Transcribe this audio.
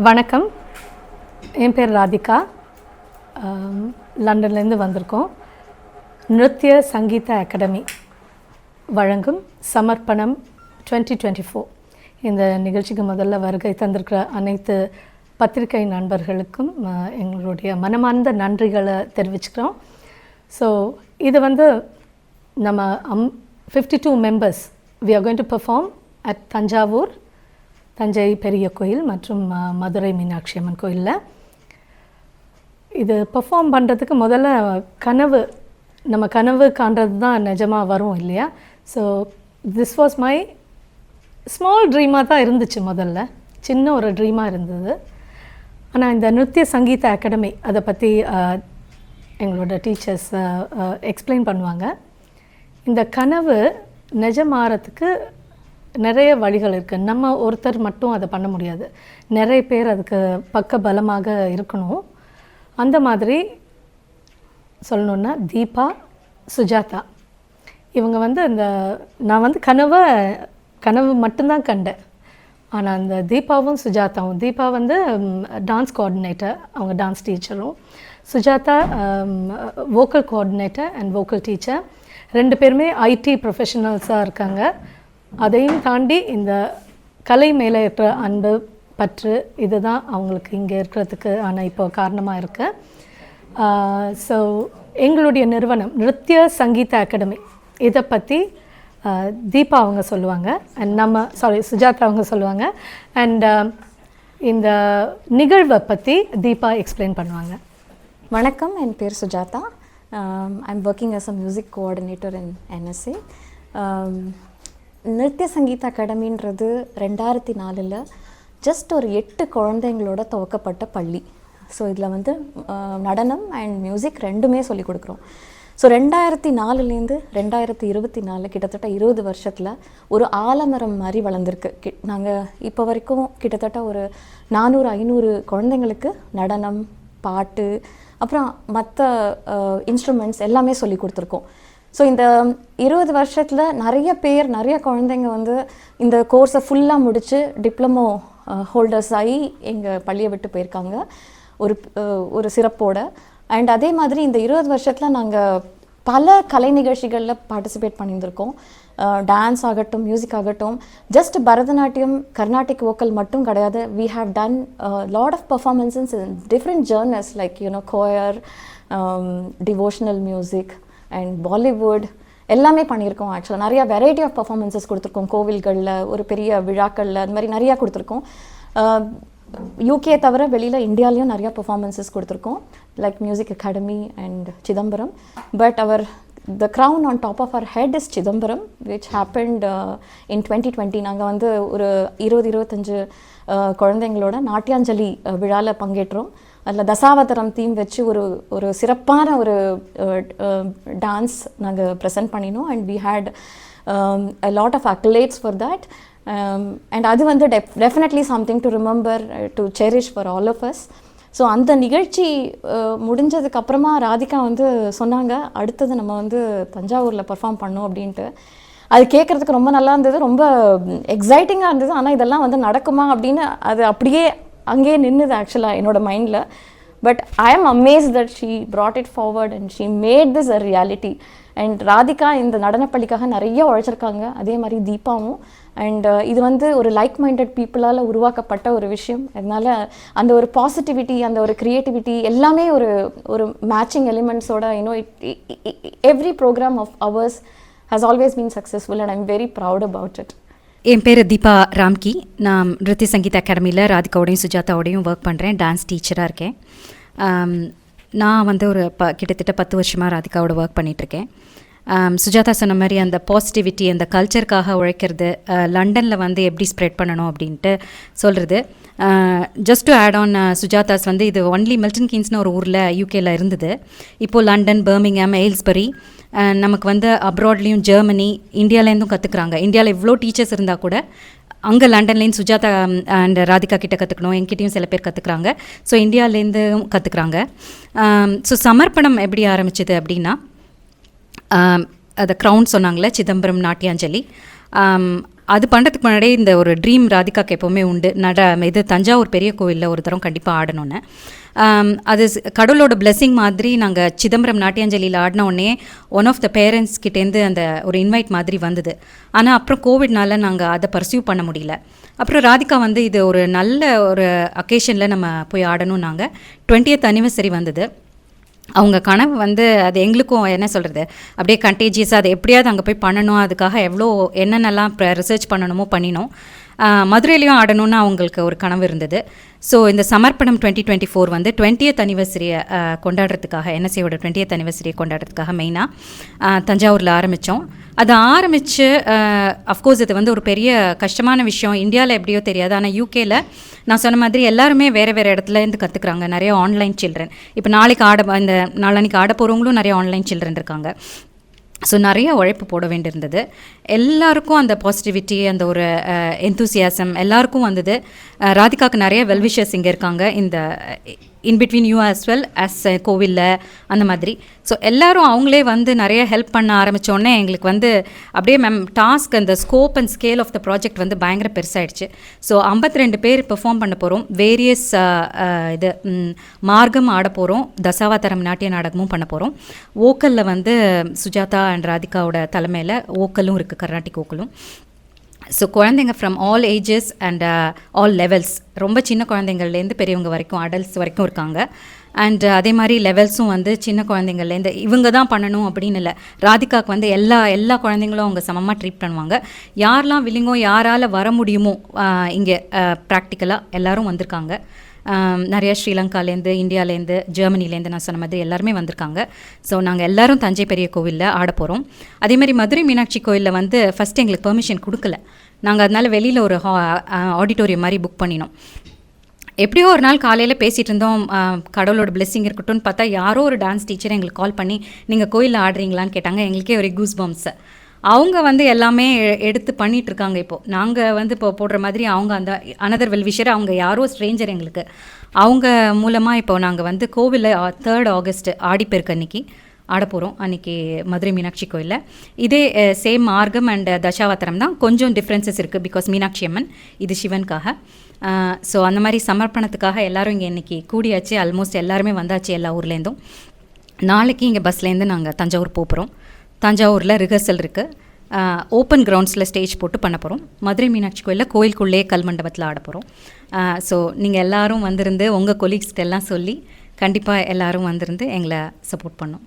வணக்கம். என் பேர் ராதிகா. லண்டன்லேருந்து வந்திருக்கோம். நிருத்ய சங்கீத அகாடமி வழங்கும் சமர்ப்பணம் 2024 டுவெண்ட்டி ஃபோர். இந்த நிகழ்ச்சிக்கு முதல்ல வருகை தந்திருக்கிற அனைத்து பத்திரிகை நண்பர்களுக்கும் எங்களுடைய மனமார்ந்த நன்றிகளை தெரிவிச்சுக்கிறோம். ஸோ இது வந்து நம்ம அம் fifty two members we are going to perform at Thanjavur Thanjai பெரிய கோயில் மற்றும் மதுரை மீனாட்சி அம்மன் கோயிலில். இது பெர்ஃபார்ம் பண்ணுறதுக்கு முதல்ல கனவு நம்ம கனவு காண்றது தான் நிஜமாக வரும் இல்லையா? So this was my small ட்ரீமாக தான் இருந்துச்சு முதல்ல. சின்ன ஒரு ட்ரீமாக இருந்தது. ஆனால் இந்த நிருத்ய சங்கீத அகாடமி அதை பற்றி எங்களோட டீச்சர்ஸ் எக்ஸ்பிளைன் பண்ணுவாங்க. இந்த கனவு நிஜமாறதுக்கு நிறைய வழிகள் இருக்குது நம்ம ஒருத்தர் மட்டும் அதை பண்ண முடியாது. நிறைய பேர் அதுக்கு பக்க பலமாக இருக்கணும். அந்த மாதிரி சொல்லணுன்னா தீபா சுஜாதா. இவங்க வந்து அந்த நான் வந்து கனவை கனவு மட்டும்தான் கண்டேன். ஆனால் அந்த தீபாவும் சுஜாதாவும் தீபா வந்து டான்ஸ் கோஆர்டினேட்டர் அவங்க dance டீச்சரும் Sujatha vocal coordinator and vocal teacher ரெண்டு பேருமே ஐடி ப்ரொஃபஷனல்ஸாக இருக்காங்க. அதையும் தாண்டி இந்த கலை மேலே இருக்கிற அன்பு பற்று இதுதான் அவங்களுக்கு இங்கே இருக்கிறதுக்கு ஆனால் இப்போ காரணமாக இருக்கு. ஸோ எங்களுடைய நிறுவனம் நிருத்ய சங்கீத அகாடமி. இதை பற்றி தீபா அவங்க சொல்லுவாங்க. அண்ட் நம்ம சாரி சுஜாதா அவங்க சொல்லுவாங்க. அண்ட் இந்த நிகழ்வை பற்றி தீபா எக்ஸ்பிளைன் பண்ணுவாங்க. வணக்கம். என் பேர் Sujatha. I'm working as a music coordinator in NSA Nritya Sangeetha அகாடமின்றது ரெண்டாயிரத்தி நாலில் ஜஸ்ட் ஒரு எட்டு குழந்தைங்களோட துவக்கப்பட்ட பள்ளி. ஸோ இதில் வந்து நடனம் அண்ட் மியூசிக் ரெண்டுமே சொல்லிக் கொடுக்குறோம். ஸோ ரெண்டாயிரத்தி நாலுலேருந்து ரெண்டாயிரத்தி இருபத்தி நாலு கிட்டத்தட்ட இருபது வருஷத்தில் ஒரு ஆலமரம் மாதிரி வளர்ந்துருக்கு. கி நாங்கள் இப்போ வரைக்கும் கிட்டத்தட்ட ஒரு நானூறு ஐநூறு குழந்தைங்களுக்கு நடனம் பாட்டு அப்புறம் மற்ற இன்ஸ்ட்ருமெண்ட்ஸ் எல்லாமே சொல்லி கொடுத்துருக்கோம். ஸோ இந்த இருபது வருஷத்தில் நிறைய பேர் நிறைய குழந்தைங்க வந்து இந்த கோர்ஸை ஃபுல்லாக முடித்து டிப்ளமோ ஹோல்டர்ஸ் ஆகி எங்கள் பள்ளியை விட்டு போயிருக்காங்க. ஒரு ஒரு சிறப்போட. அண்ட் அதே மாதிரி இந்த இருபது வருஷத்தில் நாங்கள் பல கலை நிகழ்ச்சிகளில் பார்ட்டிசிபேட் பண்ணியிருந்திருக்கோம். டான்ஸ் ஆகட்டும் மியூசிக் ஆகட்டும். ஜஸ்ட் பரதநாட்டியம் கர்நாடிக் வோக்கல் மட்டும் கிடையாது. We have done lot of performances in different genres like you know choir devotional music and Bollywood எல்லாமே பண்ணியிருக்கோம் ஆக்சுவலாக நிறையா வெரைட்டி ஆஃப் பர்ஃபார்மன்ஸஸ் கொடுத்துருக்கோம். கோவில்களில் ஒரு பெரிய விழாக்களில் அந்த மாதிரி நிறையா கொடுத்துருக்கோம். யூகே தவிர வெளியில் இந்தியாலையும் நிறையா பர்ஃபார்மன்ஸஸ் கொடுத்துருக்கோம். Like music academy and Chidambaram but our the crown on top of our head is Chidambaram which happened in twenty twenty நாங்கள் வந்து ஒரு இருபது இருபத்தஞ்சு குழந்தைங்களோட நாட்டியாஞ்சலி விழாவில் பங்கேற்றோம். அதில் தசாவதரம் தீம் வச்சு ஒரு ஒரு சிறப்பான ஒரு டான்ஸ் நாங்கள் ப்ரெசென்ட் பண்ணினோம். And we had a lot of accolades for that and அது வந்து def definitely something to remember to cherish for all of us so அந்த நிகழ்ச்சி முடிஞ்சதுக்கப்புறமா முடிஞ்சதுக்கு அப்புறமா ராதிகா வந்து சொன்னாங்க அடுத்தது நம்ம வந்து தஞ்சாவூரில் பர்ஃபார்ம் பண்ணோம் அப்படின்ட்டு. அது கேட்குறதுக்கு ரொம்ப நல்லா இருந்தது ரொம்ப எக்ஸைட்டிங்காக இருந்தது. ஆனால் இதெல்லாம் வந்து நடக்குமா அப்படின்னு அது அப்படியே அங்கேயே நின்றுது ஆக்சுவலாக என்னோடய மைண்டில் but I am amazed that she brought it forward and she made this a reality and Radhika இந்த நடனப்பள்ளிக்காக நிறைய உழைச்சிருக்காங்க. அதே மாதிரி தீபாவும். அண்ட் uh, இது வந்து ஒரு லைக் மைண்டட் பீப்புளால் உருவாக்கப்பட்ட ஒரு விஷயம். அதனால் அந்த ஒரு பாசிட்டிவிட்டி அந்த ஒரு க்ரியேட்டிவிட்டி எல்லாமே ஒரு ஒரு matching எலிமெண்ட்ஸோட you know every program of ours has always been successful and I'm very proud about it என் பேர் தீபா ராம்கி. நான் நிருத்தி சங்கீத அகாடமியில் ராதிகாவோடையும் சுஜாதாவோடையும் ஒர்க் பண்ணுறேன் டான்ஸ் டீச்சராக இருக்கேன். நான் வந்து ஒரு ப கிட்டத்தட்ட பத்து வருஷமாக ராதிகாவோட ஒர்க் பண்ணிகிட்ருக்கேன் Um, சுஜாதா சொன்ன மாதிரி அந்த பாசிட்டிவிட்டி அந்த கல்ச்சருக்காக உழைக்கிறது uh, லண்டனில் வந்து எப்படி ஸ்ப்ரெட் பண்ணணும் அப்படின்ட்டு சொல்கிறது just to add on Sujatha's வந்து இது ஒன்லி மில்டன் கீன்ஸ்னு ஒரு ஊரில் யூகேல இருந்தது. இப்போது லண்டன் பர்மிங்ஹாம் எயில்ஸ்பரி uh, நமக்கு வந்து அப்ராட்லேயும் ஜெர்மனி இந்தியாவிலேருந்தும் கற்றுக்குறாங்க இந்தியாவில் இவ்வளோ டீச்சர்ஸ் இருந்தால் கூட அங்கே லண்டன்லேருந்து சுஜாதா um, அண்ட் ராதிகா கிட்ட கற்றுக்கணும் என்கிட்டையும் சில பேர் கற்றுக்குறாங்க ஸோ இந்தியாவிலேருந்தும் கற்றுக்குறாங்க ஸோ um, சமர்ப்பணம் எப்படி ஆரம்பிச்சது அப்படின்னா அதை க்ரௌன் சொன்னாங்களே சிதம்பரம் நாட்டியாஞ்சலி. அது பண்ணுறதுக்கு முன்னாடியே இந்த ஒரு ட்ரீம் ராதிகாக்கு எப்போவுமே உண்டு. நட இது தஞ்சாவூர் பெரிய கோவிலில் ஒரு தரம் கண்டிப்பாக ஆடணும்னு. அது கடவுளோட blessing மாதிரி நாங்கள் சிதம்பரம் நாட்டியாஞ்சலியில் ஆடின உடனே ஒன் ஆஃப் த பேரண்ட்ஸ் கிட்டேருந்து அந்த ஒரு இன்வைட் மாதிரி வந்தது. ஆனால் அப்புறம் கோவிட்னால நாங்கள் அதை பர்சியூ பண்ண முடியல. அப்புறம் ராதிகா வந்து இது ஒரு நல்ல ஒரு அக்கேஷனில் நம்ம போய் ஆடணும் நாங்கள் டுவெண்ட்டியத் அனிவர்சரி வந்தது. அவங்க கனவு வந்து அது எங்களுக்கும் என்ன சொல்கிறது அப்படியே கண்டேஜியஸாக அது எப்படியாவது அங்கே போய் பண்ணணும். அதுக்காக எவ்வளோ என்னென்னலாம் ரிசர்ச் பண்ணணுமோ பண்ணினோம். மதுரையிலையும் ஆடணும்னு அவங்களுக்கு ஒரு கனவு இருந்தது. ஸோ இந்த சமர்ப்பணம் டுவெண்ட்டி டுவெண்ட்டி ஃபோர் வந்து டுவெண்ட்டியத் அனிவர்சரியை கொண்டாடுறதுக்காக என்எஸ்சியோட டுவெண்ட்டியத் அனிவர்சரியை கொண்டாடுறதுக்காக மெயினாக தஞ்சாவூரில் ஆரம்பித்தோம் அதை ஆரம்பித்து அஃப்கோர்ஸ் இது வந்து ஒரு பெரிய கஷ்டமான விஷயம். இந்தியாவில் எப்படியோ தெரியாது. ஆனால் யூகேயில் நான் சொன்ன மாதிரி எல்லாருமே வேறு வேறு இடத்துல இருந்து கற்றுக்குறாங்க நிறைய ஆன்லைன் சில்ட்ரன் இப்போ நாளைக்கு ஆட இந்த நாளன்னைக்கு ஆட போகிறவங்களும் நிறைய ஆன்லைன் சில்ட்ரன் இருக்காங்க. ஸோ நிறைய உழைப்பு போட வேண்டியிருந்தது. எல்லாருக்கும் அந்த பாசிட்டிவிட்டி அந்த ஒரு எந்தூசியாசம் எல்லாருக்கும் வந்தது. ராதிகாவுக்கு நிறைய வெல்விஷர்ஸ் இங்கே இருக்காங்க. இந்த in between you as well as கோவிலில் அந்த மாதிரி. ஸோ எல்லாரும் அவங்களே வந்து நிறைய ஹெல்ப் பண்ண ஆரம்பித்தோடனே எங்களுக்கு வந்து அப்படியே மேம் டாஸ்க் அந்த scope and scale of the project வந்து பயங்கர பெருசாகிடுச்சு ஸோ 52 ரெண்டு பேர் பெர்ஃபார்ம் பண்ண போகிறோம் வேரியஸ் uh, uh, இது மார்க்கம் ஆட போகிறோம் தசாவதாரம் நாட்டிய நாடகமும் பண்ண போகிறோம் ஓக்கலில் வந்து சுஜாதா அண்ட் ராதிகாவோட தலைமையில் ஓக்கலும் இருக்குது கர்நாடிக் ஓக்கலும். ஸோ குழந்தைங்க from all ages and all levels ரொம்ப சின்ன குழந்தைங்கள்லேருந்து பெரியவங்க வரைக்கும் அடல்ட்ஸ் வரைக்கும் இருக்காங்க. அண்ட் uh, அதே மாதிரி லெவல்ஸும் வந்து சின்ன குழந்தைங்கள்லேருந்து இவங்க தான் பண்ணணும் அப்படின்னு இல்லை. ராதிகாவுக்கு வந்து எல்லா எல்லா குழந்தைங்களும் அவங்க சமமாக ட்ரீட் பண்ணுவாங்க. யாரெல்லாம் வில்லிங்கோ யாரால் வர முடியுமோ இங்கே ப்ராக்டிக்கலாக எல்லாரும் வந்திருக்காங்க. நிறையா ஸ்ரீலங்காலேருந்து இந்தியாலேருந்து ஜெர்மனிலேருந்து நான் சொன்ன மாதிரி எல்லாருமே வந்திருக்காங்க. ஸோ நாங்கள் எல்லாரும் தஞ்சை பெரிய கோவிலில் ஆட போகிறோம் அதேமாதிரி மதுரை மீனாட்சி கோயிலில் வந்து ஃபஸ்ட்டு எங்களுக்கு பெர்மிஷன் கொடுக்கல. நாங்கள் அதனால வெளியில் ஒரு ஹா ஆடிட்டோரியம் மாதிரி புக் பண்ணினோம். எப்படியோ ஒரு நாள் காலையில் பேசிகிட்டு இருந்தோம். கடவுளோட blessing இருக்கட்டும்னு பார்த்தா யாரோ ஒரு டான்ஸ் டீச்சர் எங்களுக்கு கால் பண்ணி நீங்கள் கோயிலில் ஆடுறீங்களான்னு கேட்டாங்க. எங்களுக்கே ஒரு கூஸ் பம்ப்ஸ் அவங்க வந்து எல்லாமே எ- எடுத்து பண்ணிகிட்ருக்காங்க இப்போது நாங்கள் வந்து இப்போ போடுற மாதிரி அவங்க அந்த அனதர் வெல்விஷர் அவங்க யாரோ ஸ்ட்ரேஞ்சர் எங்களுக்கு. அவங்க மூலமாக இப்போ நாங்கள் வந்து கோவிலில் தேர்ட் ஆகஸ்ட் ஆடிப்பெருக்கு அன்னைக்கு ஆட போகிறோம் அன்றைக்கி மதுரை மீனாட்சி கோயிலில். இதே சேம் மார்க்கம் அண்ட் தசாவதாரம் தான். கொஞ்சம் டிஃப்ரென்சஸ் இருக்குது பிகாஸ் மீனாட்சி அம்மன் இது சிவனுக்காக. ஸோ அந்த மாதிரி சமர்ப்பணத்துக்காக எல்லாரும் இங்கே இன்றைக்கி கூடியாச்சு. ஆல்மோஸ்ட் எல்லாருமே வந்தாச்சு எல்லா ஊர்லேருந்தும். நாளைக்கு இங்கே பஸ்லேருந்து நாங்கள் தஞ்சாவூர் போகிறோம் தஞ்சாவூரில் ரிஹர்சல் இருக்குது ஓப்பன் கிரவுண்ட்ஸில் ஸ்டேஜ் போட்டு பண்ண போகிறோம் மதுரை மீனாட்சி கோயிலில் கோயிலுக்குள்ளே கல் மண்டபத்தில் ஆட போகிறோம் ஸோ நீங்கள் எல்லாரும் வந்திருந்து உங்கள் கொலீக்ஸ்கிட்ட எல்லாம் சொல்லி கண்டிப்பாக எல்லோரும் வந்திருந்து எங்களை சப்போர்ட் பண்ணோம்.